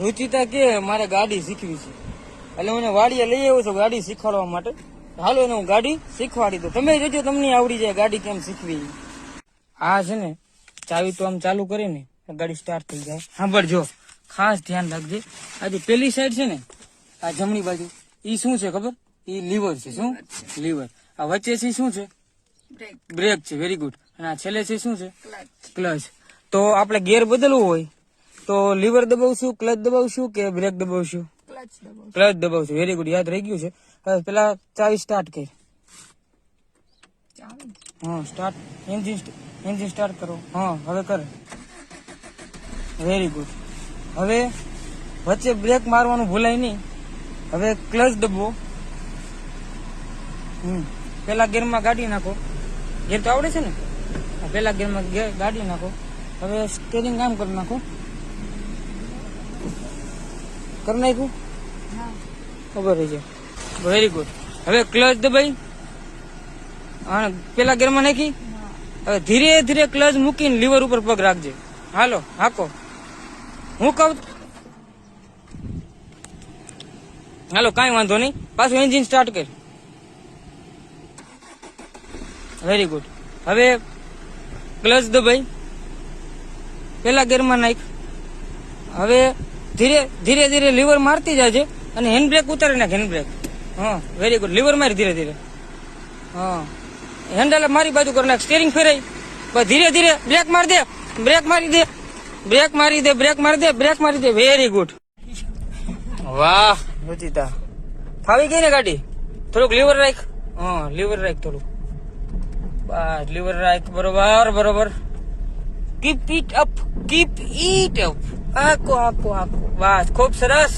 રુચિતા કે મારે ગાડી શીખવી છે. એટલે હું વાડીએ લઈ આવ્યો છું ગાડી શીખવાડવા માટે. હાલો એને હું ગાડી શીખવાડી દઉં. તમે જોજો તમને આવડી જાય ગાડી કેમ શીખવી. આ છે ને ચાવી તો આમ ચાલુ કરીને ગાડી સ્ટાર્ટ થઈ જાય. સાંભળજો ખાસ ધ્યાન રાખજે. આજે પેલી સાઈડ છે ને આ જમણી બાજુ ઈ શું છે ખબર? ઈ લીવર છે શું? લીવર આ વચ્ચે છે શું છે? બ્રેક છે વેરી ગુડ અને આ છેલ્લે છે શું છે? ક્લચ તો આપણે ગેર બદલવું હોય તો લીવર દબાવશું ક્લચ દબાવશું કે બ્રેક દબાવશું? ક્લચ ક્લચ દબાવશું. વેરી ગુડ યાદ રહી ગયું છે. પેલા ચાવી સ્ટાર્ટ કરી. હા સ્ટાર્ટ એન્જિન એન્જિન સ્ટાર્ટ કરો. હા હવે કર. વેરી ગુડ હવે વચ્ચે બ્રેક મારવાનું ભૂલાય નહીં. હવે ક્લચ દબો. હમ. પેલા ગેરમાં ગાડી નાખો. ગેર તો આવડે છે ને? પેલા ગેરમાં ગાડી નાખો. હવે સ્ટેરિંગ કામ કરી નાખો. કરી નાખ્યું? ખબર છે વેરી ગુડ હવે ક્લચ દબાઈ અને પેલા ગેરમાં નાખી? હવે ધીરે ધીરે ક્લચ મૂકીને લીવર ઉપર પગ રાખજે. હાલો હાકો. હું કહું? હાલો કાંઈ વાંધો નહીં. પાછું એન્જિન સ્ટાર્ટ કર. વેરી ગુડ હવે ક્લચ દબાઈ પેલા ગેરમાં નાખ. હવે ધીરે ધીરે ધીરે લીવર મારતી જાય છે અને હેન્ડ બ્રેક ઉતારી નાખ હેન્ડ બ્રેક. હા વેરી ગુડ લીવર મારી ધીરે ધીરે. હા. હેન્ડલ મારી બાજુ કરી નાખ સ્ટેરિંગ ફેરાઈ. બસ ધીરે ધીરે. બ્રેક મારી દે બ્રેક મારી દે બ્રેક મારી દે બ્રેક મારી દે બ્રેક મારી દે. વેરી ગુડ વાહ. રુચિતા ફાવી ગઈ ને ગાડી? થોડુંક લીવર રાખ. હા લીવર રાખ થોડુંક. બસ લીવર રાખ. બરોબર બરોબર. Keep it up keep it up આખો આપું આખો વાત ખૂબ સરસ.